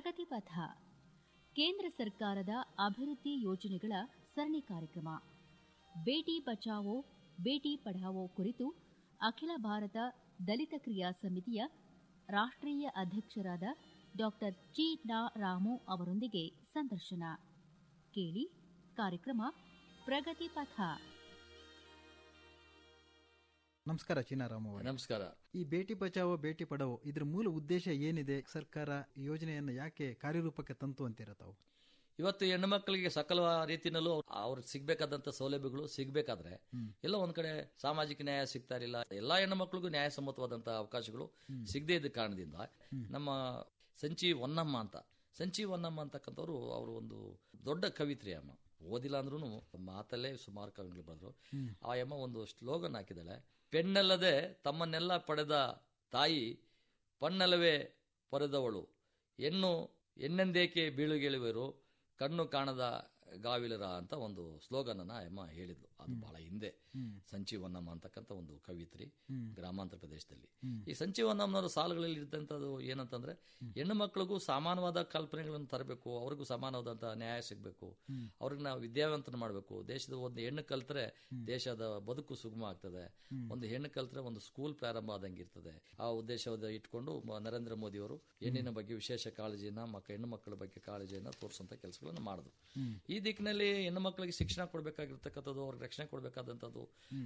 ಪ್ರಗತಿ ಪಥ. ಕೇಂದ್ರ ಸರ್ಕಾರದ ಅಭಿವೃದ್ಧಿ ಯೋಜನೆಗಳ ಸರಣಿ ಕಾರ್ಯಕ್ರಮ. ಬೇಟಿ ಬಚಾವೋ, ಬೇಟಿ ಪಢಾವೋ ಕುರಿತು ಅಖಿಲ ಭಾರತ ದಲಿತ ಕ್ರಿಯಾ ಸಮಿತಿಯ ರಾಷ್ಟ್ರೀಯ ಅಧ್ಯಕ್ಷರಾದ ಡಾಕ್ಟರ್ ಚಿ ನಾ. ರಾಮು ಅವರೊಂದಿಗೆ ಸಂದರ್ಶನ. ಕೇಳಿ ಕಾರ್ಯಕ್ರಮ ಪ್ರಗತಿ ಪಥ. ನಮಸ್ಕಾರ ಚಿನ್ನಾರಾಮ ನಮಸ್ಕಾರ. ಈ ಬೇಟಿ ಬಚಾವೋ ಬೇಟಿ ಪಡಾವೋ ಇದ್ರ ಮೂಲ ಉದ್ದೇಶ ಏನಿದೆ? ಸರ್ಕಾರ ಯೋಜನೆಯನ್ನು ಯಾಕೆ ಕಾರ್ಯರೂಪಕ್ಕೆ ತಂತು ಅಂತೀರ ತಾವು? ಇವತ್ತು ಹೆಣ್ಣು ಮಕ್ಕಳಿಗೆ ಸಕಲ ರೀತಿನಲ್ಲೂ ಅವ್ರಿಗೆ ಸಿಗ್ಬೇಕಾದಂತ ಸೌಲಭ್ಯಗಳು ಸಿಗ್ಬೇಕಾದ್ರೆ ಎಲ್ಲ ಒಂದ್ ಕಡೆ ಸಾಮಾಜಿಕ ನ್ಯಾಯ ಸಿಗ್ತಾ ಇರಲಿಲ್ಲ. ಎಲ್ಲಾ ಹೆಣ್ಣು ಮಕ್ಕಳಿಗೂ ನ್ಯಾಯಸಮ್ಮತವಾದಂತ ಅವಕಾಶಗಳು ಸಿಗದೇ ಇದ್ದ ಕಾರಣದಿಂದ ನಮ್ಮ ಸಂಚಿ ಹೊನ್ನಮ್ಮ ಅಂತ ಸಂಚಿ ಹೊನ್ನಮ್ಮ ಅಂತಕ್ಕಂಥವ್ರು ಅವರು ಒಂದು ದೊಡ್ಡ ಕವಿತ್ರಿ ಅಮ್ಮ. ಓದಿಲ್ಲ ಅಂದ್ರೂ ಮಾತಲ್ಲೇ ಸುಮಾರು ಕವಿಗಳು ಬರೆದ್ರು ಆ ಯಮ್ಮ ಒಂದು ಸ್ಲೋಗನ್ ಹಾಕಿದಾಳೆ ಪೆಣ್ಣಲ್ಲದೆ ತಮ್ಮನ್ನೆಲ್ಲ ಪಡೆದ ತಾಯಿ ಪಣ್ಣಲ್ಲವೇ ಪಡೆದವಳು ಹೆಣ್ಣು ಹೆಣ್ಣೆಂದೇಕೆ ಬೀಳುಗೆಳುವರು? ಕಣ್ಣು ಕಾಣದ ಗಾವಿಲರ ಅಂತ ಒಂದು ಸ್ಲೋಗನ್ ಅನ್ನ ಎಮ್ಮ ಹೇಳಿದ್ಲು. ಅದು ಬಹಳ ಹಿಂದೆ. ಸಂಚೀವನ್ನಮ್ಮ ಅಂತಕ್ಕಂಥ ಒಂದು ಕವಿತ್ರಿ ಗ್ರಾಮಾಂತರ ಪ್ರದೇಶದಲ್ಲಿ. ಈ ಸಂಚೀವನ್ನಮ್ಮನವರ ಸಾಲುಗಳಲ್ಲಿ ಇದ್ದಂಥದ್ದು ಏನಂತಂದ್ರೆ ಹೆಣ್ಣು ಮಕ್ಕಳಿಗೂ ಸಮಾನವಾದ ಕಲ್ಪನೆಗಳನ್ನು ತರಬೇಕು ಅವ್ರಿಗೂ ಸಮಾನವಾದಂತಹ ನ್ಯಾಯ ಸಿಗಬೇಕು ಅವ್ರಿಗೆ ನಾವು ವಿದ್ಯಾವಂತನ ಮಾಡಬೇಕು. ದೇಶದ ಒಂದು ಹೆಣ್ಣು ಕಲ್ತ್ರೆ ದೇಶದ ಬದುಕು ಸುಗಮ ಆಗ್ತದೆ. ಒಂದು ಹೆಣ್ಣು ಕಲ್ತ್ರೆ ಒಂದು ಸ್ಕೂಲ್ ಪ್ರಾರಂಭ ಆದಂಗೆ ಇರ್ತದೆ. ಆ ಉದ್ದೇಶವಾದ ಇಟ್ಕೊಂಡು ನರೇಂದ್ರ ಮೋದಿ ಅವರು ಹೆಣ್ಣಿನ ಬಗ್ಗೆ ವಿಶೇಷ ಕಾಳಜಿಯನ್ನ ಮಕ್ಕ ಹೆಣ್ಣು ಮಕ್ಕಳ ಬಗ್ಗೆ ಕಾಳಜಿಯನ್ನ ತೋರಿಸುವಂತ ಕೆಲಸಗಳನ್ನು ಮಾಡಿದ್ರು. ಈ ದಿಕ್ಕಿನಲ್ಲಿ ಹೆಣ್ಣು ಮಕ್ಕಳಿಗೆ ಶಿಕ್ಷಣ ಕೊಡಬೇಕಾಗಿರ್ತಕ್ಕಂಥದ್ದು ಅವ್ರಿಗೆ ರಕ್ಷಣೆ ಕೊಡಬೇಕಾದಂಥದ್ದು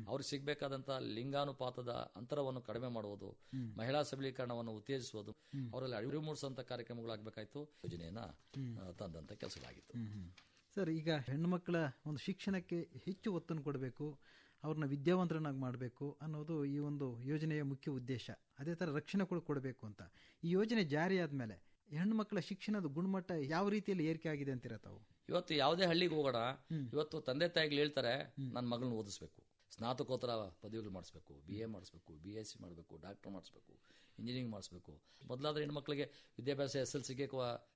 ಅವ್ರಿಗೆ ಸಿಗಬೇಕಾದಂತ ಲಿಂಗಾನುಪಾತದ ಅಂತರವನ್ನು ಕಡಿಮೆ ಮಾಡುವುದು ಮಹಿಳಾ ಸಬಲೀಕರಣವನ್ನು ಉತ್ತೇಜಿಸುವುದು ಅವರಲ್ಲಿ ಅರಿವು ಮೂಡಿಸುವಂತ ಕಾರ್ಯಕ್ರಮಗಳಾಗಬೇಕಾಯ್ತು ಯೋಜನೆಯನ್ನ ತಂದಂತ ಕೆಲಸಗಳಾಗಿತ್ತು. ಸರ್ ಈಗ ಹೆಣ್ಣುಮಕ್ಕಳ ಒಂದು ಶಿಕ್ಷಣಕ್ಕೆ ಹೆಚ್ಚು ಒತ್ತನ್ನು ಕೊಡಬೇಕು ಅವ್ರನ್ನ ವಿದ್ಯಾವಂತರನ್ನಾಗಿ ಮಾಡಬೇಕು ಅನ್ನೋದು ಈ ಒಂದು ಯೋಜನೆಯ ಮುಖ್ಯ ಉದ್ದೇಶ. ಅದೇ ಥರ ರಕ್ಷಣೆ ಕೂಡ ಕೊಡಬೇಕು ಅಂತ. ಈ ಯೋಜನೆ ಜಾರಿ ಆದಮೇಲೆ ಹೆಣ್ಣು ಮಕ್ಕಳ ಶಿಕ್ಷಣದ ಗುಣಮಟ್ಟ ಯಾವ ರೀತಿಯಲ್ಲಿ ಏರಿಕೆ ಆಗಿದೆ ಅಂತೀರ ತಾವು? ಇವತ್ತು ಯಾವುದೇ ಹಳ್ಳಿಗೆ ಹೋಗೋಣ ಇವತ್ತು ತಂದೆ ತಾಯಿಗಳು ಹೇಳ್ತಾರೆ ನನ್ನ ಮಗಳನ್ನ ಓದಿಸ್ಬೇಕು. ಸ್ನಾತಕೋತ್ತರ ಪದವಿಗಳು ಮಾಡಿಸ್ಬೇಕು ಬಿ ಎ ಮಾಡಿಸ್ಬೇಕು ಬಿ ಎಸ್ ಸಿ ಮಾಡಬೇಕು ಡಾಕ್ಟರ್ ಮಾಡಿಸ್ಬೇಕು ಇಂಜಿನಿಯರಿಂಗ್ ಮಾಡಿಸ್ಬೇಕು. ಮೊದಲಾದ್ರೆ ಹೆಣ್ಮಕ್ಳಿಗೆ ವಿದ್ಯಾಭ್ಯಾಸ ಎಸ್ ಎಲ್ ಸಿಗೆ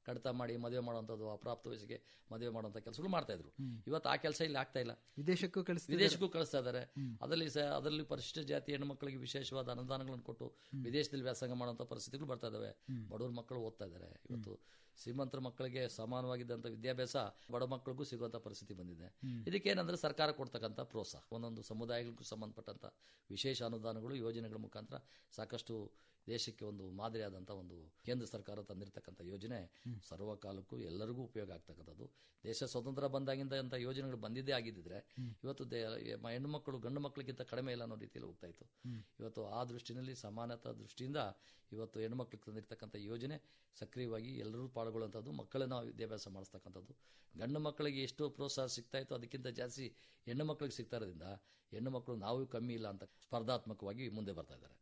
ಕಡಿತ ಮಾಡಿ ಮದುವೆ ಮಾಡುವಂಥದ್ದು ಅಪ್ರಾಪ್ತ ವಯಸ್ಸಿಗೆ ಮದುವೆ ಮಾಡುವಂಥ ಕೆಲಸಗಳು ಮಾಡ್ತಾ ಇದ್ರು. ಇವತ್ತು ಆ ಕೆಲಸ ಇಲ್ಲಿ ಆಗ್ತಾ ಇಲ್ಲ. ವಿದೇಶಕ್ಕೂ ಕಳಿಸ್ ವಿದೇಶಕ್ಕೂ ಕಳಿಸ್ತಾ ಇದ್ದಾರೆ. ಅದರಲ್ಲಿ ಸಹ ಅದರಲ್ಲಿ ಪರಿಶಿಷ್ಟ ಜಾತಿ ಹೆಣ್ಮಕ್ಳಿಗೆ ವಿಶೇಷವಾದ ಅನುದಾನಗಳನ್ನು ಕೊಟ್ಟು ವಿದೇಶದಲ್ಲಿ ವ್ಯಾಸಂಗ ಮಾಡುವಂಥ ಪರಿಸ್ಥಿತಿಗಳು ಬರ್ತಾ ಇದಾವೆ. ಬಡವ್ರ ಮಕ್ಕಳು ಓದ್ತಾ ಇದ್ದಾರೆ. ಇವತ್ತು ಶ್ರೀಮಂತರ ಮಕ್ಕಳಿಗೆ ಸಮಾನವಾಗಿದ್ದಂತ ವಿದ್ಯಾಭ್ಯಾಸ ಬಡ ಮಕ್ಕಳಿಗೂ ಸಿಗುವಂತ ಪರಿಸ್ಥಿತಿ ಬಂದಿದೆ. ಇದಕ್ಕೇನಂದ್ರೆ ಸರ್ಕಾರ ಕೊಡ್ತಕ್ಕಂಥ ಪ್ರೋತ್ಸಾಹ, ಒಂದೊಂದು ಸಮುದಾಯಗಳಿಗೂ ಸಂಬಂಧಪಟ್ಟಂತ ವಿಶೇಷ ಅನುದಾನಗಳು, ಯೋಜನೆಗಳ ಮುಖಾಂತರ ಸಾಕಷ್ಟು ದೇಶಕ್ಕೆ ಒಂದು ಮಾದರಿಯಾದಂಥ ಒಂದು ಕೇಂದ್ರ ಸರ್ಕಾರ ತಂದಿರತಕ್ಕಂಥ ಯೋಜನೆ ಸರ್ವಕಾಲಕ್ಕೂ ಎಲ್ಲರಿಗೂ ಉಪಯೋಗ ಆಗ್ತಕ್ಕಂಥದ್ದು. ದೇಶ ಸ್ವತಂತ್ರ ಬಂದಾಗಿಂದ ಅಂತ ಯೋಜನೆಗಳು ಬಂದಿದ್ದೇ ಆಗಿದ್ದಿದ್ರೆ ಇವತ್ತು ಹೆಣ್ಣು ಮಕ್ಕಳು ಗಂಡು ಮಕ್ಕಳಿಗಿಂತ ಕಡಿಮೆ ಇಲ್ಲ ಅನ್ನೋ ರೀತಿಯಲ್ಲಿ ಹೋಗ್ತಾ ಇತ್ತು. ಇವತ್ತು ಆ ದೃಷ್ಟಿನಲ್ಲಿ ಸಮಾನತಾ ದೃಷ್ಟಿಯಿಂದ ಇವತ್ತು ಹೆಣ್ಣು ಮಕ್ಕಳಿಗೆ ತಂದಿರತಕ್ಕಂಥ ಯೋಜನೆ ಸಕ್ರಿಯವಾಗಿ ಎಲ್ಲರೂ ಪಾಲ್ಗೊಳ್ಳುವಂಥದ್ದು ಮಕ್ಕಳನ್ನು ವಿದ್ಯಾಭ್ಯಾಸ ಮಾಡಿಸ್ತಕ್ಕಂಥದ್ದು. ಗಂಡು ಮಕ್ಕಳಿಗೆ ಎಷ್ಟು ಪ್ರೋತ್ಸಾಹ ಸಿಗ್ತಾ ಇತ್ತು, ಅದಕ್ಕಿಂತ ಜಾಸ್ತಿ ಹೆಣ್ಣು ಮಕ್ಕಳಿಗೆ ಸಿಗ್ತಾ ಇರೋದ್ರಿಂದ ಹೆಣ್ಣು ಮಕ್ಕಳು ನಾವು ಕಮ್ಮಿ ಇಲ್ಲ ಅಂತ ಸ್ಪರ್ಧಾತ್ಮಕವಾಗಿ ಮುಂದೆ ಬರ್ತಾ ಇದ್ದಾರೆ.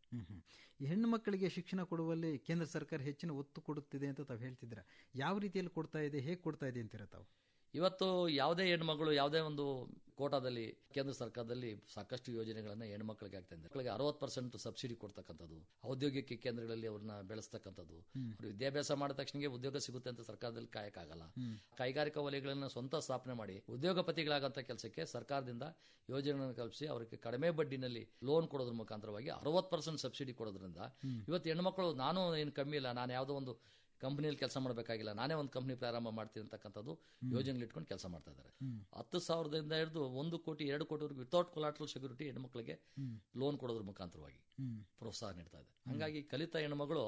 ಹೆಣ್ಣು ಮಕ್ಕಳಿಗೆ ಶಿಕ್ಷಣ ಕೊಡುವಲ್ಲಿ ಕೇಂದ್ರ ಸರ್ಕಾರ ಹೆಚ್ಚಿನ ಒತ್ತು ಕೊಡುತ್ತಿದೆ ಅಂತ ತಾವು ಹೇಳ್ತಿದ್ರ ಯಾವ ರೀತಿಯಲ್ಲಿ ಕೊಡ್ತಾ ಇದೆ, ಹೇಗೆ ಕೊಡ್ತಾ ಇದೆ ಅಂತೀರ ತಾವು? ಇವತ್ತು ಯಾವುದೇ ಹೆಣ್ಮಗಳು ಯಾವುದೇ ಒಂದು ಕೋಟಾದಲ್ಲಿ ಕೇಂದ್ರ ಸರ್ಕಾರದಲ್ಲಿ ಸಾಕಷ್ಟು ಯೋಜನೆಗಳನ್ನ ಹೆಣ್ಮಕ್ಳಿಗೆ ಆಗ್ತಾ ಇದೆ ಮಕ್ಕಳಿಗೆ ಅರವತ್ತು ಪರ್ಸೆಂಟ್ ಸಬ್ಸಿಡಿ ಕೊಡ್ತಕ್ಕಂಥದ್ದು ಔದ್ಯೋಗಿಕ ಕೇಂದ್ರಗಳಲ್ಲಿ ಅವ್ರನ್ನ ಬೆಳೆಸ್ತಕ್ಕಂಥದ್ದು. ಅವ್ರು ವಿದ್ಯಾಭ್ಯಾಸ ಮಾಡಿದ ತಕ್ಷಣ ಉದ್ಯೋಗ ಸಿಗುತ್ತೆ ಅಂತ ಸರ್ಕಾರದಲ್ಲಿ ಕಾಯಕ್ಕಾಗಲ್ಲ ಕೈಗಾರಿಕಾ ವಲಯಗಳನ್ನ ಸ್ವಂತ ಸ್ಥಾಪನೆ ಮಾಡಿ ಉದ್ಯೋಗಪತಿಗಳಾಗಂತ ಕೆಲಸಕ್ಕೆ ಸರ್ಕಾರದಿಂದ ಯೋಜನೆಗಳನ್ನು ಕಲ್ಪಿಸಿ ಅವರಿಗೆ ಕಡಿಮೆ ಬಡ್ಡಿನಲ್ಲಿ ಲೋನ್ ಕೊಡೋದ್ರ ಮುಖಾಂತರವಾಗಿ ಅರವತ್ತು ಪರ್ಸೆಂಟ್ ಸಬ್ಸಿಡಿ ಕೊಡೋದ್ರಿಂದ ಇವತ್ತು ಹೆಣ್ಮಕ್ಳು ನಾನು ಏನು ಕಮ್ಮಿ ಇಲ್ಲ ನಾನು ಯಾವುದೋ ಒಂದು ಕಂಪನಿಯಲ್ಲಿ ಕೆಲಸ ಮಾಡಬೇಕಾಗಿಲ್ಲ. ನಾನೇ ಒಂದು ಕಂಪನಿ ಪ್ರಾರಂಭ ಮಾಡ್ತೀನಿ ಅಂತಕ್ಕಂಥದ್ದು ಯೋಜನೆಗಳು ಇಟ್ಕೊಂಡು ಕೆಲಸ ಮಾಡ್ತಾ ಇದ್ದಾರೆ. ಹತ್ತು ಸಾವಿರದಿಂದ ಹಿಡಿದು ಒಂದು ಕೋಟಿ ಎರಡು ಕೋಟಿವರೆಗೂ ವಿತೌಟ್ ಕೊಲಾಟ್ರಲ್ ಸೆಕ್ಯೂರಿಟಿ ಹೆಣ್ಮಕ್ಳಿಗೆ ಲೋನ್ ಕೊಡೋದ್ರ ಮುಖಾಂತರವಾಗಿ ಪ್ರೋತ್ಸಾಹ ನೀಡ್ತಾ ಇದೆ. ಹಂಗಾಗಿ ಕಲಿತ ಹೆಣ್ಮಗಳು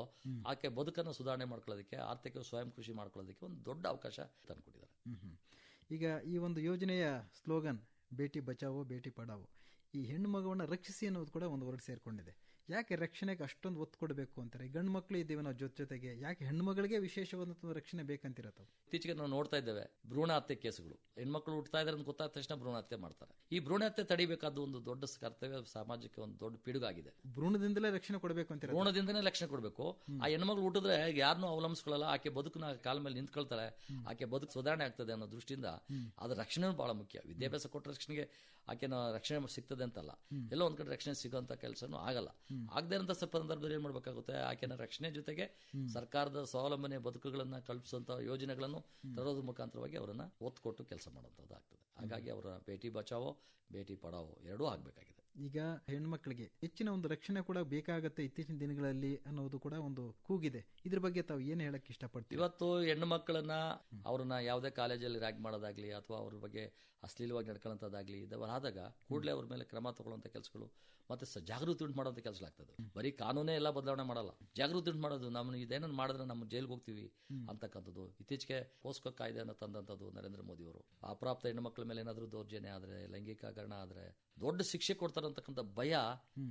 ಆಕೆ ಬದುಕನ್ನು ಸುಧಾರಣೆ ಮಾಡ್ಕೊಳ್ಳೋದಕ್ಕೆ ಆರ್ಥಿಕ ಸ್ವಯಂ ಕೃಷಿ ಮಾಡ್ಕೊಳ್ಳೋದಕ್ಕೆ ಒಂದು ದೊಡ್ಡ ಅವಕಾಶ ತಂದುಕೊಟ್ಟಿದ್ದಾರೆ. ಈಗ ಈ ಒಂದು ಯೋಜನೆಯ ಸ್ಲೋಗನ್ ಬೇಟಿ ಬಚಾವೋ ಬೇಟಿ ಪಡಾವೋ ಈ ಹೆಣ್ಣು ಮಗುವನ್ನ ರಕ್ಷಿಸಿ ಅನ್ನೋದು ಕೂಡ ಒಂದು ವರ್ಡ್ ಸೇರ್ಕೊಂಡಿದೆ. ಯಾಕೆ ರಕ್ಷಣೆಗೆ ಅಷ್ಟೊಂದು ಒತ್ತು ಕೊಡಬೇಕು ಅಂತಾರೆ? ಗಂಡು ಮಕ್ಕಳು ಇದ್ದೀವಿ ನಾವು ಜೊತೆ ಜೊತೆಗೆ ಯಾಕೆ ಹೆಣ್ಮಗಳಿಗೆ ವಿಶೇಷವಾದಂತ ವಿಶೇಷವಾದಂಥ ರಕ್ಷಣೆ ಬೇಕಂತೀರ ತಾವು ಇತ್ತೀಚೆಗೆ ನಾವು ನೋಡ್ತಾ ಇದ್ದೇವೆ ಭ್ರೂಣ ಹತ್ಯೆ ಕೇಸುಗಳು. ಹೆಣ್ಮಕ್ಳು ಹುಟ್ಟತಾ ಇದ್ರೆ ಅಂತ ಗೊತ್ತಾದ ತಕ್ಷಣ ಭ್ರೂಣ ಹತ್ಯೆ ಮಾಡ್ತಾರೆ. ಈ ಭ್ರೂಣ ಹತ್ಯೆ ತಡಿಬೇಕಾದ ಒಂದು ದೊಡ್ಡ ಕರ್ತವ್ಯ ಸಾಮಾಜಿಕ ಒಂದು ದೊಡ್ಡ ಪಿಡುಗಾಗಿದೆ. ಭ್ರೂಣದಿಂದಲೇ ರಕ್ಷಣೆ ಕೊಡಬೇಕು ಅಂತ ಭ್ರೂಣದಿಂದಲೇ ರಕ್ಷಣೆ ಕೊಡಬೇಕು. ಆ ಹೆಣ್ಮಗಳು ಹುಟ್ಟಿದ್ರೆ ಯಾರನ್ನೂ ಅವಲಂಬಿಸ್ಕೊಳ್ಳಲ್ಲ ಆಕೆ ಬದುಕನ್ನ ಕಾಲ ಮೇಲೆ ನಿಂತ್ಕೊಳ್ತಾಳೆ ಆಕೆ ಬದುಕು ಸುಧಾರಣೆ ಆಗ್ತದೆ ಅನ್ನೋ ದೃಷ್ಟಿಯಿಂದ ಅದರ ರಕ್ಷಣೆ ಬಹಳ ಮುಖ್ಯ. ವಿದ್ಯಾಭ್ಯಾಸ ಕೊಟ್ಟ ರಕ್ಷಣೆಗೆ ಆಕೆನ ರಕ್ಷಣೆ ಸಿಗ್ತದೆ ಅಂತಲ್ಲ. ಎಲ್ಲೋ ಒಂದ್ ಕಡೆ ರಕ್ಷಣೆ ಸಿಗುವಂತ ಕೆಲಸನೂ ಆಗಲ್ಲ. ಆಗದೆ ಇರೋಂಥ ಸಂದರ್ಭದಲ್ಲಿ ಏನ್ ಮಾಡ್ಬೇಕಾಗುತ್ತೆ ಆಕೆನ ರಕ್ಷಣೆ ಜೊತೆಗೆ ಸರ್ಕಾರದ ಸ್ವಾವಲಂಬನೆ ಬದುಕುಗಳನ್ನ ಕಲ್ಪಿಸುವಂತ ಯೋಜನೆಗಳನ್ನು ತರೋದ್ರ ಮುಖಾಂತರವಾಗಿ ಅವರನ್ನ ಒತ್ತು ಕೊಟ್ಟು ಕೆಲಸ ಮಾಡುವಂತದ್ದು ಆಗ್ತದೆ ಹಾಗಾಗಿ ಅವರ ಭೇಟಿ ಬಚಾವೋ ಬೇಟಿ ಪಡಾವೋ ಎರಡೂ ಆಗ್ಬೇಕಾಗಿದೆ. ಈಗ ಹೆಣ್ಮಕ್ಳಿಗೆ ಹೆಚ್ಚಿನ ಒಂದು ರಕ್ಷಣೆ ಕೂಡ ಬೇಕಾಗತ್ತೆ ಇತ್ತೀಚಿನ ದಿನಗಳಲ್ಲಿ ಅನ್ನೋದು ಕೂಡ ಒಂದು ಕೂಗಿದೆ. ಇದ್ರ ಬಗ್ಗೆ ತಾವು ಏನು ಹೇಳಕ್ ಇಷ್ಟಪಡ್ತೀವಿ ಇವತ್ತು ಹೆಣ್ಣು ಮಕ್ಕಳನ್ನ ಅವ್ರನ್ನ ಯಾವುದೇ ಕಾಲೇಜಲ್ಲಿ ರ್ಯಾಗ್ ಮಾಡೋದಾಗ್ಲಿ ಅಥವಾ ಅವ್ರ ಬಗ್ಗೆ ಅಶ್ಲೀಲವಾಗಿ ನಡ್ಕೊಳ್ಳೋಂಥದ್ದಾಗ್ಲಿ ಆದಾಗ ಕೂಡಲೇ ಅವ್ರ ಮೇಲೆ ಕ್ರಮ ತಗೊಳ್ಳುವಂತ ಕೆಲಸಗಳು ಮತ್ತೆ ಜಾಗೃತಿ ಉಂಟು ಮಾಡೋಂಥ ಆಗ್ತದೆ. ಬರೀ ಕಾನೂನೇ ಎಲ್ಲ ಬದಲಾವಣೆ ಮಾಡಲ್ಲ. ಜಾಗೃತಿ ಉಂಟು ಮಾಡೋದು ನಮ್ಮ ಇದೇನನ್ನು ಮಾಡಿದ್ರೆ ನಮ್ಮ ಜೈಲ್ಗೆ ಹೋಗ್ತೀವಿ ಅಂತಕ್ಕಂಥದ್ದು. ಇತ್ತೀಚೆಗೆ ಪೋಸ್ಕೋ ಕಾಯ್ದೆಯನ್ನು ತಂದಂಥದ್ದು ನರೇಂದ್ರ ಮೋದಿ ಅವರು ಅಪ್ರಾಪ್ತ ಹೆಣ್ಣು ಮಕ್ಕಳ ಮೇಲೆ ಏನಾದರೂ ದೌರ್ಜನ್ಯ ಆದ್ರೆ ಲೈಂಗಿಕ ಗರಣ ಆದ್ರೆ ದೊಡ್ಡ ಶಿಕ್ಷೆ ಕೊಡ್ತಾರೆ ಅಂತಕ್ಕಂಥ ಭಯ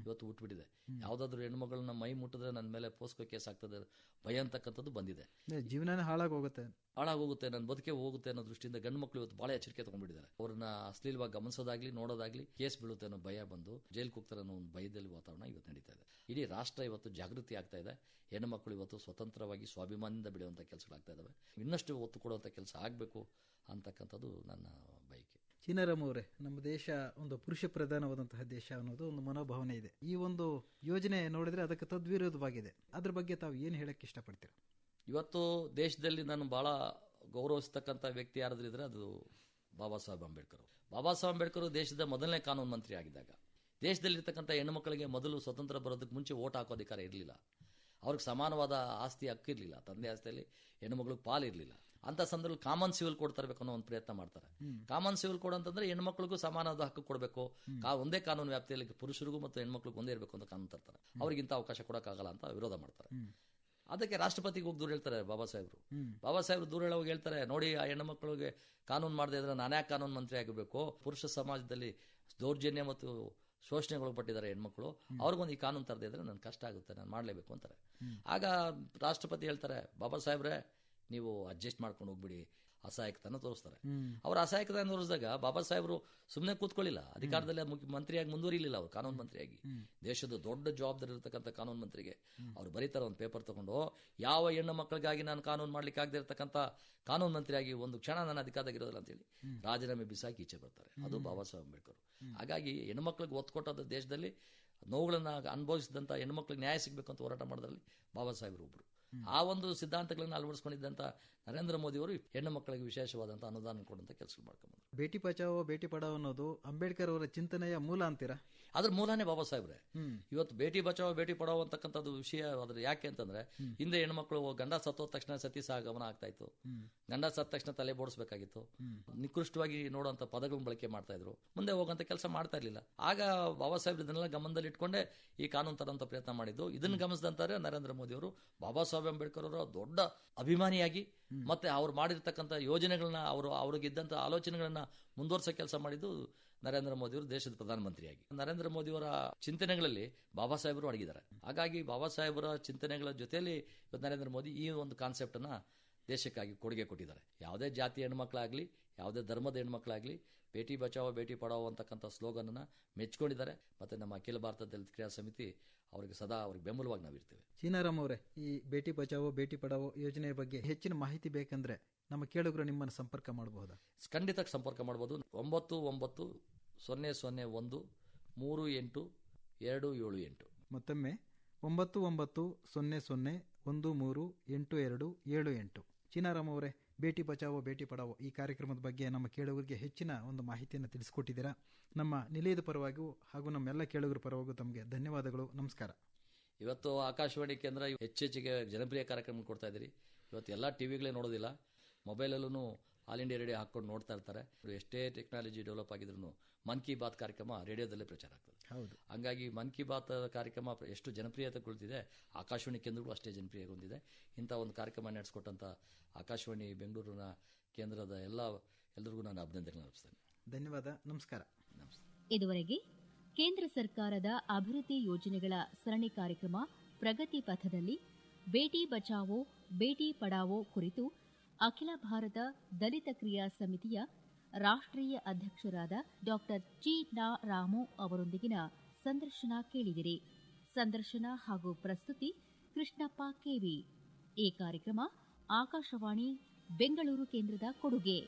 ಇವತ್ತು ಹುಟ್ಬಿಟ್ಟಿದೆ. ಯಾವ್ದಾದ್ರು ಹೆಣ್ಮಗಳನ್ನ ಮೈ ಮುಟ್ಟಿದ್ರೆ ನನ್ನ ಮೇಲೆ ಪೋಸ್ಕೋ ಕೇಸ್ ಆಗ್ತದೆ ಭಯ ಅಂತಕ್ಕಂಥದ್ದು ಬಂದಿದೆ. ಜೀವನನೇ ಹಾಳಾಗೋಗುತ್ತೆ ಹಾಳಾಗೋಗುತ್ತೆ ನನ್ನ ಬದುಕೆ ಹೋಗುತ್ತೆ ಅನ್ನೋ ದೃಷ್ಟಿಯಿಂದ ಗಂಡು ಮಕ್ಕಳು ಇವತ್ತು ಬಹಳ ಎಚ್ಚರಿಕೆ ತಗೊಂಡ್ಬಿಟ್ಟಿದ್ದಾರೆ. ಅವ್ರನ್ನ ಅಶ್ಲೀಲವಾಗಿ ಗಮನಿಸೋದಾಗ್ಲಿ ನೋಡೋದಾಗ್ಲಿ ಕೇಸ್ ಬೀಳುತ್ತೆ ಅನ್ನೋ ಭಯ ಬಂದು ಜೈಲ್ ಹೋಗ್ತಾರೆ ಅನ್ನೋ ಒಂದು ಭಯದಲ್ಲಿ ವಾತಾವರಣ ಇವತ್ತು ನಡೀತಾ ಇದೆ. ಇಡೀ ರಾಷ್ಟ್ರ ಇವತ್ತು ಜಾಗೃತಿ ಆಗ್ತಾ ಇದೆ. ಹೆಣ್ಣು ಮಕ್ಕಳು ಇವತ್ತು ಸ್ವತಂತ್ರವಾಗಿ ಸ್ವಾಭಿಮಾನದಿಂದ ಬೆಳೆಯುವಂಥ ಕೆಲಸಗಳಾಗ್ತಾ ಇದಾವೆ. ಇನ್ನಷ್ಟು ಒತ್ತು ಕೊಡುವಂಥ ಕೆಲಸ ಆಗಬೇಕು ಅಂತಕ್ಕಂಥದ್ದು ನನ್ನ ಚೀನಾರಾಮ್ ಅವರೇ, ನಮ್ಮ ದೇಶ ಒಂದು ಪುರುಷ ಪ್ರಧಾನವಾದಂತಹ ದೇಶ ಅನ್ನೋದು ಒಂದು ಮನೋಭಾವನೆ ಇದೆ. ಈ ಒಂದು ಯೋಜನೆ ನೋಡಿದ್ರೆ ಅದಕ್ಕೆ ತದ್ವಿರೋಧವಾಗಿದೆ. ಅದ್ರ ಬಗ್ಗೆ ತಾವು ಏನು ಹೇಳಕ್ ಇಷ್ಟಪಡ್ತೀರಾ? ಇವತ್ತು ದೇಶದಲ್ಲಿ ನಾನು ಬಹಳ ಗೌರವಿಸ್ತಕ್ಕಂಥ ವ್ಯಕ್ತಿ ಯಾರಾದ್ರೂ ಇದ್ರೆ ಅದು ಬಾಬಾ ಸಾಹೇಬ್ ಅಂಬೇಡ್ಕರ್ ಬಾಬಾ ಸಾಹೇಬ್ ಅಂಬೇಡ್ಕರ್ ದೇಶದ ಮೊದಲನೇ ಕಾನೂನು ಮಂತ್ರಿ ಆಗಿದ್ದಾಗ, ದೇಶದಲ್ಲಿರ್ತಕ್ಕಂಥ ಹೆಣ್ಮಕ್ಳಿಗೆ ಮಕ್ಕಳಿಗೆ ಮೊದಲು ಸ್ವತಂತ್ರ ಬರೋದಕ್ಕೆ ಮುಂಚೆ ಓಟ್ ಹಾಕೋ ಅಧಿಕಾರ ಇರಲಿಲ್ಲ. ಅವ್ರಿಗೆ ಸಮಾನವಾದ ಆಸ್ತಿ ಹಕ್ಕಿರಲಿಲ್ಲ ತಂದೆ ಆಸ್ತಿಯಲ್ಲಿ ಹೆಣ್ಣುಮಗಳಿಗೆ ಪಾಲಿರಲಿಲ್ಲ. ಅಂತ ಸಂದರ್ಭದಲ್ಲಿ ಕಾಮನ್ ಸಿವಿಲ್ ಕೋಡ್ ತರಬೇಕು ಅನ್ನೋ ಒಂದು ಪ್ರಯತ್ನ ಮಾಡ್ತಾರೆ. ಕಾಮನ್ ಸಿವಿಲ್ ಕೋಡ್ ಅಂತಂದ್ರೆ ಹೆಣ್ಮಕ್ಳಿಗೂ ಸಮಾನದ ಹಕ್ಕು ಕೊಡಬೇಕು. ಒಂದೇ ಕಾನೂನು ವ್ಯಾಪ್ತಿಯಲ್ಲಿ ಪುರುಷರಿಗೂ ಮತ್ತು ಹೆಣ್ಮಕ್ಳಿಗೂ ಒಂದೇ ಇರಬೇಕು ಅಂತ ಕಾನೂನು ತರ್ತಾರೆ. ಅವ್ರಿಗಿಂತ ಅವಕಾಶ ಕೊಡೋಕ್ಕಾಗಲ್ಲ ಅಂತ ವಿರೋಧ ಮಾಡ್ತಾರೆ. ಅದಕ್ಕೆ ರಾಷ್ಟ್ರಪತಿಗೆ ಹೋಗಿ ದೂರ ಹೇಳ್ತಾರೆ ಬಾಬಾ ಸಾಹೇಬ್ರು. ಬಾಬಾ ಸಾಹೇಬ್ರು ದೂರ ಹೇಳೋ ಹೇಳ್ತಾರೆ, ನೋಡಿ, ಆ ಹೆಣ್ಮಕ್ಳಿಗೆ ಕಾನೂನು ಮಾಡದೇ ಇದ್ರೆ ನಾನೇ ಕಾನೂನು ಮಂತ್ರಿ ಆಗಬೇಕು ಪುರುಷ ಸಮಾಜದಲ್ಲಿ ದೌರ್ಜನ್ಯ ಮತ್ತು ಶೋಷಣೆಗೊಳಪಟ್ಟಿದ್ದಾರೆ ಹೆಣ್ಮಕ್ಳು ಅವ್ರಿಗೊಂದು ಈ ಕಾನೂನು ತರದೇ ಇದ್ರೆ ನನ್ಗೆ ಕಷ್ಟ ಆಗುತ್ತೆ ನಾನು ಮಾಡಲೇಬೇಕು ಅಂತಾರೆ. ಆಗ ರಾಷ್ಟ್ರಪತಿ ಹೇಳ್ತಾರೆ ಬಾಬಾ ಸಾಹೇಬ್ರೆ ನೀವು ಅಡ್ಜಸ್ಟ್ ಮಾಡ್ಕೊಂಡು ಹೋಗ್ಬಿಡಿ. ಅಸಹಾಯಕತನ ತೋರಿಸ್ತಾರೆ. ಅವ್ರ ಅಸಹಾಯಕತನ ತೋರಿಸಿದಾಗ ಬಾಬಾ ಸಾಹೇಬರು ಸುಮ್ಮನೆ ಕೂತ್ಕೊಳ್ಳಿಲ್ಲ. ಅಧಿಕಾರದಲ್ಲಿ ಮಂತ್ರಿಯಾಗಿ ಮುಂದುವರಿಲಿಲ್ಲ ಅವರು ಕಾನೂನು ಮಂತ್ರಿಯಾಗಿ. ದೇಶದ ದೊಡ್ಡ ಜವಾಬ್ದಾರಿ ಇರತಕ್ಕಂಥ ಕಾನೂನು ಮಂತ್ರಿಗೆ ಅವರು ಬರೀತಾರೆ ಒಂದು ಪೇಪರ್ ತಗೊಂಡು ಯಾವ ಹೆಣ್ಣು ಮಕ್ಕಳಿಗಾಗಿ ನಾನು ಕಾನೂನು ಮಾಡ್ಲಿಕ್ಕೆ ಆಗದೆ ಇರತಕ್ಕಂಥ ಕಾನೂನು ಮಂತ್ರಿಯಾಗಿ ಒಂದು ಕ್ಷಣ ನಾನು ಅಧಿಕಾರದಾಗಿರೋದಿಲ್ಲ ಅಂತೇಳಿ ರಾಜೀನಾಮೆ ಬಿಸಾಕಿ ಈಚೆ ಬರ್ತಾರೆ. ಅದು ಬಾಬಾ ಸಾಹೇಬ್ ಅಂಬೇಡ್ಕರ್. ಹಾಗಾಗಿ ಹೆಣ್ಮಕ್ಳಿಗೆ ಒತ್ತು ಕೊಟ್ಟದ ದೇಶದಲ್ಲಿ ನೋವುಗಳನ್ನ ಅನುಭವಿಸಿದಂಥ ಹೆಣ್ಮಕ್ಳಿಗೆ ನ್ಯಾಯ ಸಿಗಬೇಕು ಅಂತ ಹೋರಾಟ ಮಾಡೋದ್ರಲ್ಲಿ ಬಾಬಾ ಸಾಹೇಬರು ಒಬ್ರು. ಆ ಒಂದು ಸಿದ್ಧಾಂತಗಳನ್ನು ಅಳವಡಿಸ್ಕೊಂಡಿದ್ದಂಥ ನರೇಂದ್ರ ಮೋದಿ ಅವರು ಹೆಣ್ಣು ಮಕ್ಕಳಿಗೆ ವಿಶೇಷವಾದಂಥ ಅನುದಾನ ಕೊಡುವಂಥ ಕೆಲಸ ಮಾಡ್ಕೊಂಡ್ಬಂದ್ರು ಭೇಟಿ ಬಚಾವೋ ಭೇಟಿ ಪಡಾವೋ ಅನ್ನೋದು ಅಂಬೇಡ್ಕರ್ ಅವರ ಚಿಂತನೆಯ ಮೂಲ ಅಂತೀರಾ? ಅದ್ರ ಮೂಲನೇ ಬಾಬಾ ಸಾಹೇಬ್ರೆ. ಇವತ್ತು ಭೇಟಿ ಬಚಾವೋ ಭೇಟಿ ಪಡಾವೋ ಅಂತಕ್ಕಂಥದ್ದು ವಿಷಯ ಅದ್ರ ಯಾಕೆ ಅಂತಂದ್ರೆ ಹಿಂದೆ ಹೆಣ್ಮಕ್ಳು ಗಂಡ ಸತ್ತೋದ ತಕ್ಷಣ ಸತಿ ಸಹ ಗಮನ ಆಗ್ತಾ ಇತ್ತು. ಗಂಡ ಸತ್ತ ತಕ್ಷಣ ತಲೆ ಬೋಡಿಸ್ಬೇಕಾಗಿತ್ತು. ನಿಕೃಷ್ಟವಾಗಿ ನೋಡುವಂತ ಪದಗಳನ್ನ ಬಳಕೆ ಮಾಡ್ತಾ ಇದ್ರು. ಮುಂದೆ ಹೋಗುವಂತ ಕೆಲಸ ಮಾಡ್ತಾ ಇರ್ಲಿಲ್ಲ. ಆಗ ಬಾಬಾ ಸಾಹೇಬ್ ಇದನ್ನೆಲ್ಲ ಗಮನದಲ್ಲಿ ಇಟ್ಕೊಂಡೇ ಈ ಕಾನೂನು ತರಂತ ಪ್ರಯತ್ನ ಮಾಡಿದ್ದು. ಇದನ್ನ ಗಮನಿಸಿದಂತಾರೆ ನರೇಂದ್ರ ಮೋದಿ ಅವರು ಬಾಬಾ ಸಾಹೇಬ್ ಅಂಬೇಡ್ಕರ್ ಅವರ ದೊಡ್ಡ ಅಭಿಮಾನಿಯಾಗಿ ಮತ್ತೆ ಅವ್ರು ಮಾಡಿರ್ತಕ್ಕಂಥ ಯೋಜನೆಗಳನ್ನ ಅವರು ಅವ್ರಿಗಿದ್ದಂಥ ಆಲೋಚನೆಗಳನ್ನ ಮುಂದುವರ್ಸೋ ಕೆಲಸ ಮಾಡಿದ್ದು ನರೇಂದ್ರ ಮೋದಿ ಅವರು ದೇಶದ ಪ್ರಧಾನಮಂತ್ರಿಯಾಗಿ. ನರೇಂದ್ರ ಮೋದಿ ಅವರ ಚಿಂತನೆಗಳಲ್ಲಿ ಬಾಬಾ ಸಾಹೇಬರು ಅಡಗಿದ್ದಾರೆ. ಹಾಗಾಗಿ ಬಾಬಾ ಸಾಹೇಬರ ಚಿಂತನೆಗಳ ಜೊತೆಯಲ್ಲಿ ನರೇಂದ್ರ ಮೋದಿ ಈ ಒಂದು ಕಾನ್ಸೆಪ್ಟ್ ಅನ್ನ ದೇಶಕ್ಕಾಗಿ ಕೊಡುಗೆ ಕೊಟ್ಟಿದ್ದಾರೆ. ಯಾವುದೇ ಜಾತಿ ಹೆಣ್ಮಕ್ಳಾಗ್ಲಿ ಯಾವುದೇ ಧರ್ಮದ ಹೆಣ್ಮಕ್ಳಾಗಲಿ ಬೇಟಿ ಬಚಾವೋ ಬೇಟಿ ಪಡಾವೋ ಅಂತಕ್ಕಂಥ ಸ್ಲೋಗನ್ ಮೆಚ್ಚಿಕೊಂಡಿದ್ದಾರೆ ಮೆಚ್ಕೊಂಡಿದ್ದಾರೆ. ಮತ್ತೆ ನಮ್ಮ ಅಖಿಲ ಭಾರತ ದಲಿತ ಕ್ರಿಯಾ ಸಮಿತಿ ಅವರಿಗೆ ಸದಾ ಅವ್ರಿಗೆ ಬೆಂಬಲವಾಗಿ ನಾವಿರ್ತೇವೆ ಚೀನಾರಾಮ್ ಅವರೇ ಈ ಬೇಟಿ ಬಚಾವೋ ಬೇಟಿ ಪಡಾವೋ ಯೋಜನೆಯ ಬಗ್ಗೆ ಹೆಚ್ಚಿನ ಮಾಹಿತಿ ಬೇಕಂದ್ರೆ ನಮ್ಮ ಕೇಳುಗರು ನಿಮ್ಮನ್ನು ಸಂಪರ್ಕ ಮಾಡಬಹುದಾ ಖಂಡಿತ ಸಂಪರ್ಕ ಮಾಡ್ಬೋದು. ಒಂಬತ್ತು ಒಂಬತ್ತು ಸೊನ್ನೆ ಸೊನ್ನೆ ಒಂದು ಮೂರು ಎಂಟು ಎರಡು ಏಳು ಎಂಟು. ಮತ್ತೊಮ್ಮೆ ಒಂಬತ್ತು ಒಂಬತ್ತು ಸೊನ್ನೆ ಸೊನ್ನೆ ಒಂದು ಮೂರು ಎಂಟು ಎರಡು ಏಳು ಎಂಟು. ಚೀನಾರಾಮ್ ಅವರೇ ಬೇಟಿ ಬಚಾವೋ, ಬೇಟಿ ಪಡಾವೋ ಈ ಕಾರ್ಯಕ್ರಮದ ಬಗ್ಗೆ ನಮ್ಮ ಕೇಳುಗರಿಗೆ ಹೆಚ್ಚಿನ ಒಂದು ಮಾಹಿತಿಯನ್ನು ತಿಳಿಸಿಕೊಟ್ಟಿದ್ದೀರಾ. ನಮ್ಮ ನಿಲಯದ ಪರವಾಗಿಯೂ ಹಾಗೂ ನಮ್ಮೆಲ್ಲ ಕೇಳುಗರ ಪರವಾಗಿಯೂ ತಮಗೆ ಧನ್ಯವಾದಗಳು. ನಮಸ್ಕಾರ. ಇವತ್ತು ಆಕಾಶವಾಣಿ ಕೇಂದ್ರ ಹೆಚ್ಚೆಚ್ಚಿಗೆ ಜನಪ್ರಿಯ ಕಾರ್ಯಕ್ರಮ ಕೊಡ್ತಾ ಇದ್ದೀರಿ. ಇವತ್ತು ಎಲ್ಲ ಟಿವಿಗಳೇ ನೋಡೋದಿಲ್ಲ. ಮೊಬೈಲಲ್ಲೂ ಆಲ್ ಇಂಡಿಯಾ ರೇಡಿಯೋ ಹಾಕೊಂಡು ನೋಡ್ತಾ ಇರ್ತಾರೆ. ಎಷ್ಟೇ ಟೆಕ್ನಾಲಜಿ ಡೆವಲಪ್ ಆಗಿದ್ರು ಮನ್ ಕಿ ಬಾತ್ ಕಾರ್ಯಕ್ರಮ ರೇಡಿಯೋದಲ್ಲೇ ಪ್ರಚಾರ ಆಗ್ತದೆ. ಹೌದು. ಹಂಗಾಗಿ ಮನ್ ಕಿ ಬಾತ್ ಕಾರ್ಯಕ್ರಮ ಎಷ್ಟು ಜನಪ್ರಿಯತೆ ಕುಳಿತಿದೆ ಆಕಾಶವಾಣಿ ಕೇಂದ್ರಗಳು ಅಷ್ಟೇ ಜನಪ್ರಿಯ ಹೊಂದಿದೆ ಇಂಥ ಒಂದು ಕಾರ್ಯಕ್ರಮ ನಡೆಸ್ಕೊಟ್ಟಂಥ ಆಕಾಶವಾಣಿ ಬೆಂಗಳೂರಿನ ಕೇಂದ್ರದ ಎಲ್ಲ ಎಲ್ಲರಿಗೂ ನಾನು ಅಭಿನಂದನೆ ಅರ್ಪಿಸ್ತೇನೆ. ಧನ್ಯವಾದ. ನಮಸ್ಕಾರ. ಇದುವರೆಗೆ ಕೇಂದ್ರ ಸರ್ಕಾರದ ಅಭಿವೃದ್ಧಿ ಯೋಜನೆಗಳ ಸರಣಿ ಕಾರ್ಯಕ್ರಮ ಪ್ರಗತಿ ಪಥದಲ್ಲಿ ಬೇಟಿ ಬಚಾವೋ ಬೇಟಿ ಪಡಾವೋ ಕುರಿತು ಅಖಿಲ ಭಾರತ ದಲಿತ ಕ್ರಿಯಾ ಸಮಿತಿಯ ರಾಷ್ಟ್ರೀಯ ಅಧ್ಯಕ್ಷರಾದ ಡಾಕ್ಟರ್ ಚಿ ನಾ. ರಾಮು ಅವರೊಂದಿಗಿನ ಸಂದರ್ಶನ ಕೇಳಿದಿರಿ. ಸಂದರ್ಶನ ಹಾಗೂ ಪ್ರಸ್ತುತಿ ಕೃಷ್ಣಪ್ಪ ಕೆವಿ ಈ ಕಾರ್ಯಕ್ರಮ ಆಕಾಶವಾಣಿ, ಬೆಂಗಳೂರು ಕೇಂದ್ರದ ಕೊಡುಗೆ.